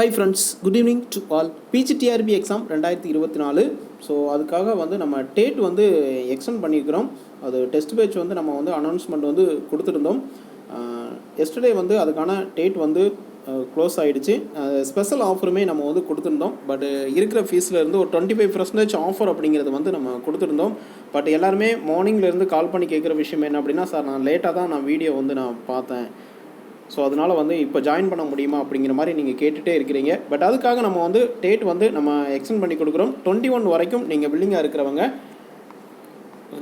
Hi friends good evening to all PGTRB exam ரெண்டாயிரத்தி இருபத்தி நாலு. ஸோ அதுக்காக வந்து நம்ம டேட் வந்து எக்ஸ்டெண்ட் பண்ணியிருக்கிறோம். அது டெஸ்ட் பேட்ச் வந்து நம்ம வந்து அனௌன்ஸ்மெண்ட் வந்து கொடுத்துருந்தோம். எஸ்டர்டே வந்து அதுக்கான டேட் வந்து க்ளோஸ் ஆகிடுச்சு ஸ்பெஷல் ஆஃபருமே நம்ம வந்து கொடுத்துருந்தோம். பட் இருக்கிற ஃபீஸில் இருந்து ஒரு டுவெண்ட்டி ஃபைவ் பர்சன்டேஜ் ஆஃபர் அப்படிங்கிறது வந்து நம்ம கொடுத்துருந்தோம். பட் எல்லாருமே மார்னிங்லேருந்து கால் பண்ணி கேட்குற விஷயம் என்ன அப்படின்னா சார் நான் லேட்டாக தான் நான் வீடியோ வந்து நான் பார்த்தேன். ஸோ அதனால் வந்து இப்போ ஜாயின் பண்ண முடியுமா அப்படிங்கிற மாதிரி நீங்கள் கேட்டுகிட்டே இருக்கிறீங்க. பட் அதுக்காக நம்ம வந்து டேட் வந்து நம்ம எக்ஸ்டெண்ட் பண்ணி கொடுக்குறோம். டுவெண்ட்டி ஒன் வரைக்கும் நீங்கள் பில்லிங்காக இருக்கிறவங்க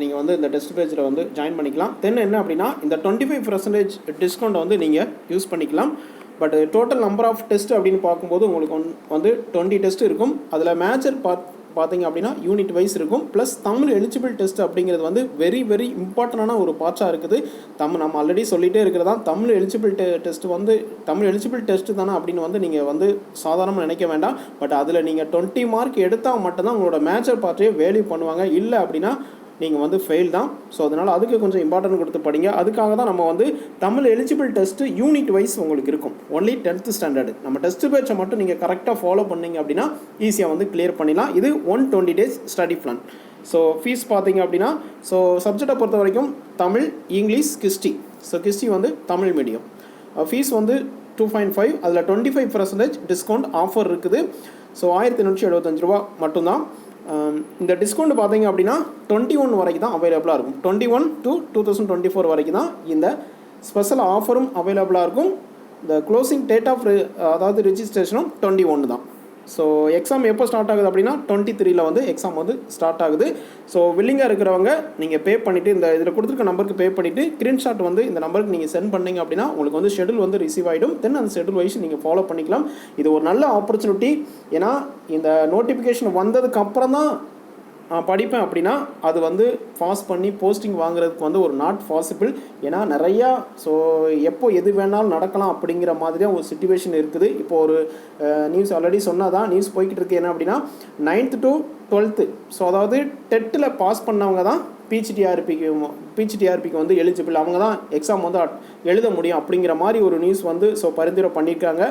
நீங்கள் வந்து இந்த டெஸ்ட் பேஜில் வந்து ஜாயின் பண்ணிக்கலாம். தென் என்ன அப்படின்னா இந்த டுவெண்ட்டி ஃபைவ் பர்சன்டேஜ் டிஸ்கவுண்ட் வந்து நீங்கள் யூஸ் பண்ணிக்கலாம். But total number of test அப்படின்னு பார்க்கும்போது உங்களுக்கு ஒன் வந்து டுவெண்ட்டி டெஸ்ட் இருக்கும். அதில் மேஜர் பார்ட் பார்த்தீங்க அப்படின்னா யூனிட் வைஸ் இருக்கும். ப்ளஸ் தமிழ் எலிஜிபிள் டெஸ்ட் அப்படிங்கிறது வந்து வெரி வெரி இம்பார்ட்டண்டான ஒரு பார்ட்டாக இருக்குது. தமிழ் நம்ம ஆல்ரெடி சொல்லிகிட்டே இருக்கிறதா தமிழ் எலிஜிபிள் டெஸ்ட் வந்து தமிழ் எலிஜிபிள் டெஸ்ட் தானே அப்படின்னு வந்து நீங்கள் வந்து சாதாரணமாக நினைக்க வேண்டாம். பட் அதில் நீங்கள் டுவெண்ட்டி மார்க் எடுத்தால் மட்டும்தான் உங்களோட மேஜர் பார்ட்டியே வேல்யூ பண்ணுவாங்க. இல்லை அப்படின்னா நீங்கள் வந்து ஃபெயில் தான். ஸோ அதனால் அதுக்கு கொஞ்சம் இம்பார்ட்டன்ட் கொடுத்து படிங்க. அதுக்காக தான் நம்ம வந்து Tamil eligible test unit wise உங்களுக்கு இருக்கும். ஒன்லி டென்த்து ஸ்டாண்டர்டு நம்ம டெஸ்ட் பேட்சை மட்டும் நீங்கள் கரெக்டாக ஃபாலோ பண்ணிங்க அப்படின்னா ஈஸியாக வந்து கிளியர் பண்ணிடலாம். இது one twenty days study plan so fees பார்த்தீங்க அப்படின்னா ஸோ சப்ஜெக்டை பொறுத்த வரைக்கும் Tamil English Christy. So Christy வந்து தமிழ் மீடியம் ஃபீஸ் வந்து டூ பாயிண்ட் ஃபைவ் அதில் twenty five percentage discount offer இருக்குது. ஸோ ஆயிரத்தி நூற்றி எழுபத்தஞ்சு ரூபா மட்டும்தான். இந்த டிஸ்கவுண்ட் பார்த்தீங்க அப்படின்னா டுவெண்ட்டி ஒன் வரைக்கும் தான் அவைலபிளாக இருக்கும். Twenty one to two thousand twenty four வரைக்கும் தான் இந்த ஸ்பெஷல் ஆஃபரும் அவைலபிளாக இருக்கும். இந்த க்ளோசிங் டேட் ஆஃப் அதாவது ரிஜிஸ்ட்ரேஷனும் டுவெண்ட்டி ஒன்று தான். ஸோ எக்ஸாம் எப்போ ஸ்டார்ட் ஆகுது அப்படின்னா டுவெண்ட்டி த்ரீல வந்து எக்ஸாம் வந்து ஸ்டார்ட் ஆகுது. ஸோ வில்லிங்காக இருக்கிறவங்க நீங்கள் பே பண்ணிவிட்டு இந்த இதில் கொடுத்துருக்க நம்பருக்கு பே பண்ணிவிட்டு ஸ்க்ரீன்ஷாட் வந்து இந்த நம்பருக்கு நீங்கள் சென்ட் பண்ணீங்க அப்படின்னா உங்களுக்கு வந்து ஷெடியூல் வந்து ரிசீவ் ஆகிடும் தென் அந்த ஷெடியூல் வைஸ் நீங்கள் ஃபாலோ பண்ணிக்கலாம். இது ஒரு நல்ல ஆப்பர்ச்சுனிட்டி ஏன்னா இந்த நோட்டிஃபிகேஷன் வந்ததுக்கப்புறம் தான் படிப்பேன் அப்படின்னா அது வந்து பாஸ் பண்ணி போஸ்டிங் வாங்குறதுக்கு வந்து ஒரு நாட் பாசிபிள் ஏன்னா நிறையா ஸோ எப்போ எது வேணாலும் நடக்கலாம் அப்படிங்கிற மாதிரியாக ஒரு சுச்சுவேஷன் இருக்குது. இப்போ ஒரு நியூஸ் ஆல்ரெடி சொன்னதான் நியூஸ் போய்கிட்டு இருக்கு. என்ன அப்படின்னா நைன்த்து டு டுவெல்த்து ஸோ அதாவது டெட்டில் பாஸ் பண்ணவங்க தான் பிஹெச்டிஆர்பிக்கு பிஹெச்டிஆர்பிக்கு வந்து எலிஜிபிள் அவங்க தான் எக்ஸாம் வந்து எழுத முடியும் அப்படிங்கிற மாதிரி ஒரு நியூஸ் வந்து ஸோ பரிந்துரை பண்ணியிருக்காங்க.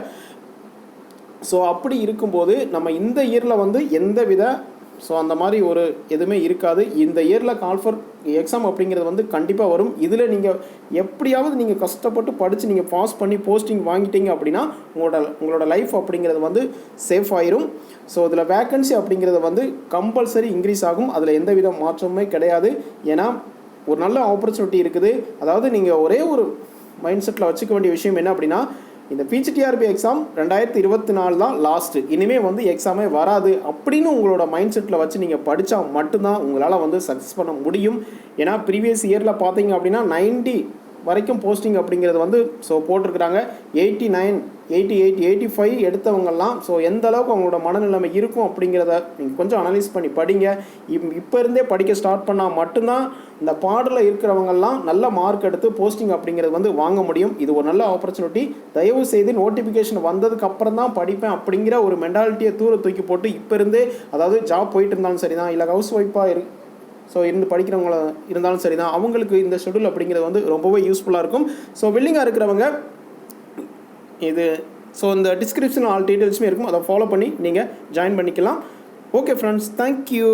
ஸோ அப்படி இருக்கும்போது நம்ம இந்த இயரில் வந்து எந்த வித ஸோ அந்த மாதிரி ஒரு எதுவுமே இருக்காது. இந்த இயரில் கால்ஃபர் எக்ஸாம் அப்படிங்கிறது வந்து கண்டிப்பாக வரும். இதில் நீங்கள் எப்படியாவது நீங்கள் கஷ்டப்பட்டு படித்து நீங்கள் பாஸ் பண்ணி போஸ்டிங் வாங்கிட்டீங்க அப்படின்னா உங்களோட உங்களோட லைஃப் அப்படிங்கிறது வந்து சேஃப் ஆயிரும். ஸோ இதில் வேக்கன்சி அப்படிங்கிறது வந்து கம்பல்சரி இன்க்ரீஸ் ஆகும். அதில் எந்த வித மாற்றமுமே கிடையாது. ஏன்னா ஒரு நல்ல ஆப்பர்ச்சுனிட்டி இருக்குது. அதாவது நீங்கள் ஒரே ஒரு மைண்ட் செட்டில் வச்சுக்க வேண்டிய விஷயம் என்ன அப்படின்னா இந்த பிஜிடிஆர்பி எக்ஸாம் ரெண்டாயிரத்தி இருபத்தி நாலு தான் லாஸ்ட்டு இனிமேல் வந்து எக்ஸாமே வராது அப்படின்னு உங்களோட மைண்ட் செட்டில் வச்சு நீங்கள் படித்தா மட்டும்தான் உங்களால் வந்து சக்ஸஸ் பண்ண முடியும். ஏன்னா ப்ரீவியஸ் இயரில் பார்த்தீங்க அப்படின்னா 90 வரைக்கும் போஸ்டிங் அப்படிங்கிறது வந்து ஸோ போட்டிருக்கிறாங்க. Eighty nine eighty eight eighty five எடுத்தவங்கெல்லாம் so எந்த அளவுக்கு அவங்களோட மனநிலைமை இருக்கும் அப்படிங்கிறத நீங்கள் கொஞ்சம் அனலைஸ் பண்ணி படிங்க. இப் இப்போ இருந்தே படிக்க ஸ்டார்ட் பண்ணால் மட்டும்தான் இந்த பாடலில் இருக்கிறவங்கெல்லாம் நல்ல மார்க் எடுத்து போஸ்டிங் அப்படிங்கிறது வந்து வாங்க முடியும். இது ஒரு நல்ல ஆப்பர்ச்சுனிட்டி தயவு செய்து நோட்டிஃபிகேஷன் வந்ததுக்கு அப்புறம் தான் படிப்பேன் அப்படிங்கிற ஒரு மென்டாலிட்டியை தூர தூக்கி போட்டு இப்போ இருந்தே அதாவது ஜாப் போயிட்டு இருந்தாலும் சரி தான் இல்லை ஹவுஸ் ஒய்ஃபாக இரு ஸோ இருந்து படிக்கிறவங்கள இருந்தாலும் சரி தான் அவங்களுக்கு இந்த ஷெடியூல் அப்படிங்கிறது வந்து ரொம்பவே யூஸ்ஃபுல்லாக இருக்கும். ஸோ வில்லிங்காக இருக்கிறவங்க இது. ஸோ இந்த டிஸ்கிரிப்ஷன் ஆல் டீட்டெயில்ஸுமே இருக்கும். அதை ஃபாலோ பண்ணி நீங்கள் ஜாயின் பண்ணிக்கலாம். Okay friends thank you